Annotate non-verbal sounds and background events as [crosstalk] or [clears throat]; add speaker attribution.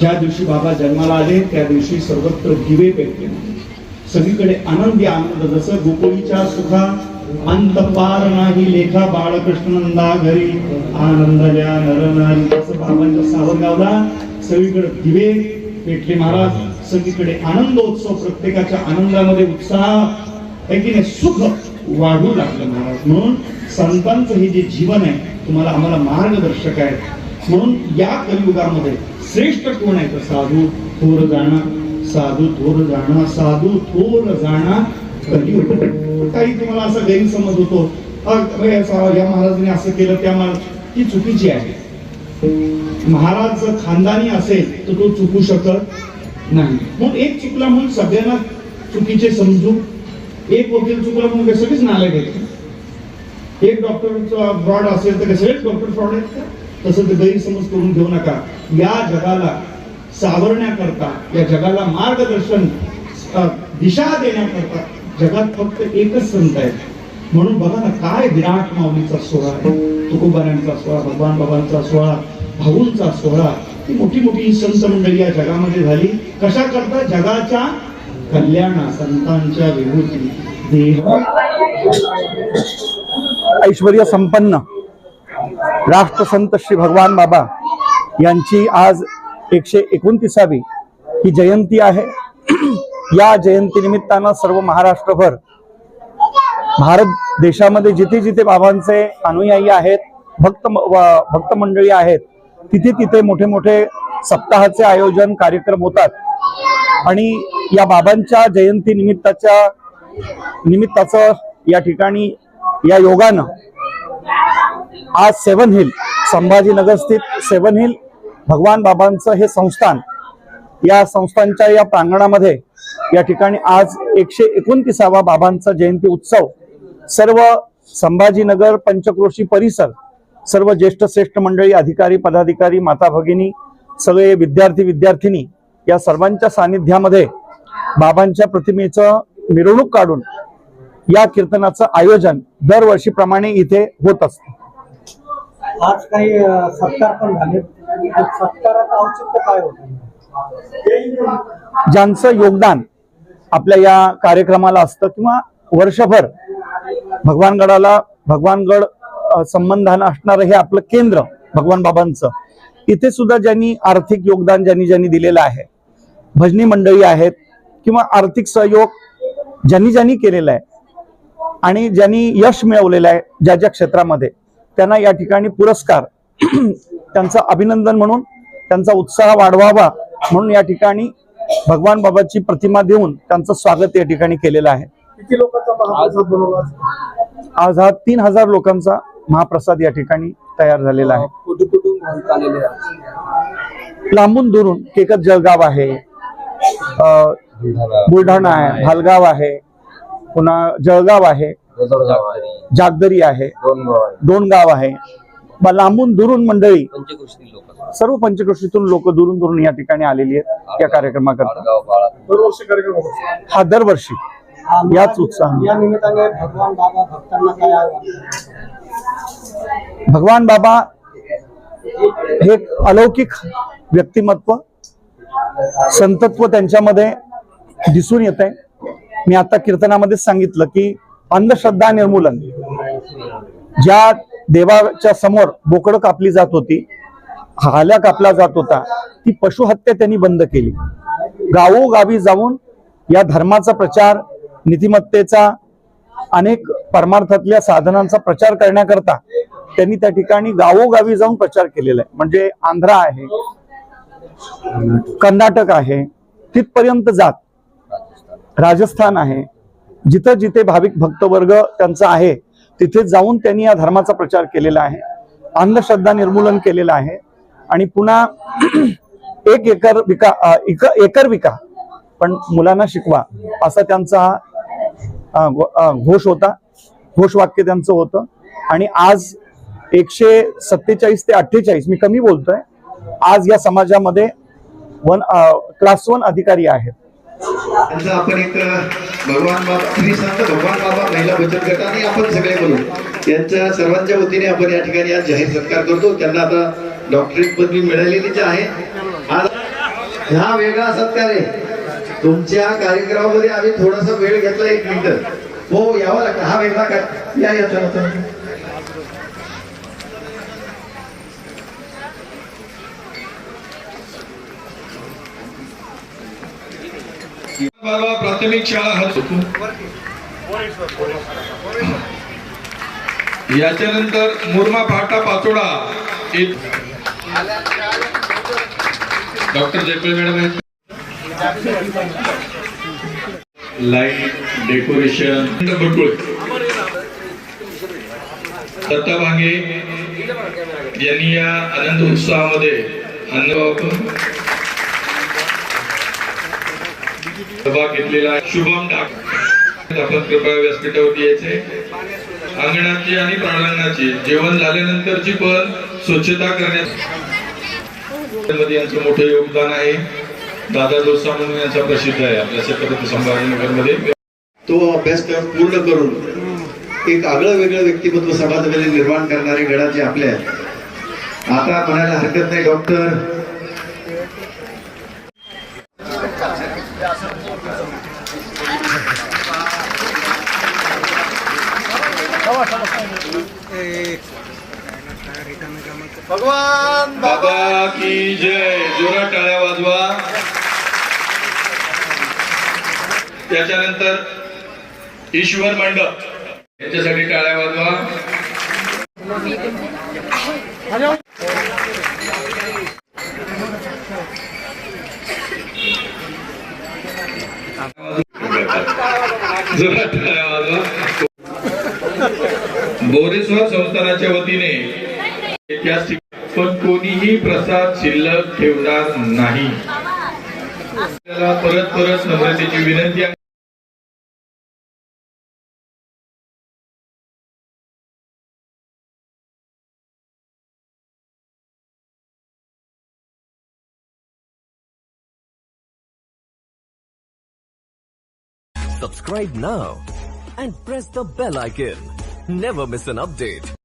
Speaker 1: ज्या दिवशी बाबा जन्माला आले त्या दिवशी सर्वत्र दिवे पेटले. सगळीकडे आनंदी आनंद. जसं गोकुळीच्या सुखा अंत पार नाही लेखा बाळकृष्णनंदा घरी. आनंद द्या नरनारी तसं बाबांच्या सावरगावला सगळीकडे दिवे पेटले महाराज. सगळीकडे आनंदोत्सव प्रत्येकाच्या आनंदामध्ये उत्साह. आहे की नाही? सुख वाढू लागलं महाराज. म्हणून संतांचं हे जे जीवन आहे तुम्हाला आम्हाला मार्गदर्शक आहे. म्हणून या कलियुगामध्ये श्रेष्ठ कोण आहे तर साधू थोर जाणा साधू थोर जाणा साधू थोर जाणा कलियुग. काही तुम्हाला असा गैरसमज होतो. या महाराजांनी असं केलं त्या महाराज ती चुकीची आहे. महाराज जर खानदानी असेल तर तो चुकू शकत नाही. मग एक चुकला म्हणून सगळ्यांना चुकीचे समजू. एक वकील चुकला म्हणून काय सगळेच नाले घेते एक डॉक्टर फ्रॉड असेल तर सगळेच डॉक्टर फ्रॉड आहेत का तसं ते गैरसमज करून घेऊ नका. या जगाला सावरण्याकरता या जगाला मार्गदर्शन दिशा देण्याकरता जगात फक्त एकच संत आहे. म्हणून बघा ना काय विराट माऊलीचा सोहळा आहे. तुकोबारांचा सोहळा भगवान बाबांचा सोहळा भाऊंचा सोहळा. ही मोठी मोठी संत मंडळी या जगामध्ये झाली. कशा करता? जगाच्या कल्याणा संतांच्या विभूती. देह
Speaker 2: ऐश्वर्य संपन्न. राष्ट्रसंत श्री भगवान बाबा यांची आज एकशे एकोणतीसावी ही जयंती आहे. या जयंती निमित्तानं सर्व महाराष्ट्रभर भारत देशामध्ये जिथे जिथे बाबांचे अनुयायी आहेत भक्त व- भक्त मंडळी आहेत तिथे तिथे मोठे मोठे सप्ताहाचे आयोजन कार्यक्रम होतात. आणि या बाबांच्या जयंती निमित्ताच्या निमित्ताचं या ठिकाणी या योगानं आज सेवन हिल संभाजीनगर स्थित सेवन हिल भगवान बाबांचं हे संस्थान या संस्थांच्या या प्रांगणामध्ये या ठिकाणी आज एकशे एकोणतीसावा बाबांचा जयंती उत्सव सर्व संभाजीनगर पंचक्रोशी परिसर सर्व ज्येष्ठ श्रेष्ठ मंडळी अधिकारी पदाधिकारी माता भगिनी सगळे विद्यार्थी विद्यार्थिनी या सर्वांच्या सानिध्यामध्ये बाबांच्या प्रतिमेचं मिरवणूक काढून या कीर्तनाचं आयोजन दरवर्षीप्रमाणे इथे होत असतं.
Speaker 3: आज काही सत्कार पण झाले सत्काराचं औचित्य काय होत?
Speaker 2: ज्यांचं योगदान आपल्या या कार्यक्रमाला असतं किंवा वर्षभर भगवानगडाला भगवानगड संबंधानं असणारं हे आपलं केंद्र भगवान बाबांचं इथे सुद्धा ज्यांनी आर्थिक योगदान ज्यांनी ज्यांनी दिलेलं आहे भजनी मंडळी आहेत किंवा आर्थिक सहयोग ज्यांनी ज्यांनी केलेला आहे आणि ज्यांनी यश मिळवलेलं आहे ज्या ज्या क्षेत्रामध्ये त्यांना या ठिकाणी पुरस्कार [clears throat] त्यांचं अभिनंदन म्हणून त्यांचा उत्साह वाढवावा म्हणून या ठिकाणी भगवान बाबाची प्रतिमा देऊन त्यांचं स्वागत या ठिकाणी केलेलं आहे.
Speaker 3: किती लोकांचा महाप्रसाद बनवला
Speaker 2: आज हा तीन हजार लोकांचा महाप्रसाद या ठिकाणी तयार झालेला आहे. लांबून दुरून केकत जळगाव आहे बुलढाणा आहे. भालगाव आहे पुन्हा जळगाव आहे. जागदरी आहे. दोन गाव आहे. ब- लांबून दुरून मंडळी सर्व पंचक्रोशीतून लोक दुरून दुरून या ठिकाणी आलेली आहेत. या कार्यक्रमाकरता. हा दरवर्षी. याच.
Speaker 3: या निमित्ताने भगवान बाबा भक्तांना काय आव्हान?
Speaker 2: भगवान बाबा हे एक अलौकिक व्यक्तिमत्व संतत्व त्यांच्यामध्ये दिसून येत आहे मी आता कीर्तनामध्ये सांगितलं की अंधश्रद्धा निर्मूलन. ज्या देवाच्या समोर बोकडं कापली जात होती हाल्या कापला जात होता ती पशुहत्या त्यांनी बंद केली. गावोगावी जाऊन या धर्माचा प्रचार नीतिमत्तेचा अनेक परमार्थातल्या साधनांचा प्रचार करण्याकरता त्यांनी त्या ठिकाणी गावोगावी जाऊन प्रचार केलेला आहे. म्हणजे आंध्रा आहे कर्नाटक आहे तिथपर्यंत जात. राजस्थान आहे जिथं जिथे भाविक भक्तवर्ग त्यांचा आहे तिथे जाऊन त्यांनी या धर्माचा प्रचार केलेला आहे अंधश्रद्धा निर्मूलन केलेलं आहे आणि पुन्हा [clears throat] एक एकर विका एक- एकर विका पण मुलांना शिकवा असा त्यांचा हा घो- घोष होता घोषवाक्य त्यांचं होतं. आणि आज एकशे सत्तेचाळीस ते अठ्ठेचाळीस मी कमी बोलतोय आज या समाजामध्ये वन क्लास वन अधिकारी आहेत.
Speaker 4: त्यांचा आपण एक भगवान बाबा श्री संत भगवान बाबा महिला बचत गट आणि आपण सगळे बोलू यांच्या सर्वांच्या वतीने आपण या ठिकाणी आज जाहीर सत्कार करतो. त्यांना आता डॉक्टरेट पदवी मिळालेलीच आहे. आज हा वेगळा सत्कार आहे. तुमच्या कार्यक्रमामध्ये आम्ही थोडासा वेळ घेतला एक मिनिट. हो यावं लागतं. हा वेगळा काय या या
Speaker 5: बाबा प्राथमिक शाळा हरतो याच्यानंतर मुरमा फाटा पाचोडा डॉक्टर जयपल मॅडम आहेत. Light decoration. बटुळे दत्ता भांगे यांनी या आनंद उत्सवामध्ये अन्न सहभाग घेतलेला शुभम डाक. आपण कृपया व्यासपीठावरती यायचे. अंगणाची आणि प्रांगणाची जेवण झाल्यानंतरची पण स्वच्छता करण्यात मध्ये यांचं मोठं योगदान आहे. दादा जोसा म्हणून यांचा प्रसिद्ध आहे. आपल्या छत्रपती संभाजीनगरमध्ये.
Speaker 4: तो अभ्यासक्रम पूर्ण करून एक आगळं वेगळं व्यक्तिमत्व समाजामध्ये निर्माण करणारे गडाचे आपले आहेत. आता म्हणायला हरकत नाही डॉक्टर भगवान
Speaker 5: बाबा की जय. जोरात टाळ्या वाजवा. त्याच्यानंतर ईश्वर मंडप. याच्यासाठी टाळ्या वाजवा. जोरात टाळ्या वाजवा. बोरेश्वर संस्थानाच्या वतीने ऐतिहासिक पण कोणीही प्रसाद शिल्लक ठेवणार नाही आपल्याला परत परत नम्रतेची विनंती आहे
Speaker 6: Subscribe now and press the bell icon. Never miss an update.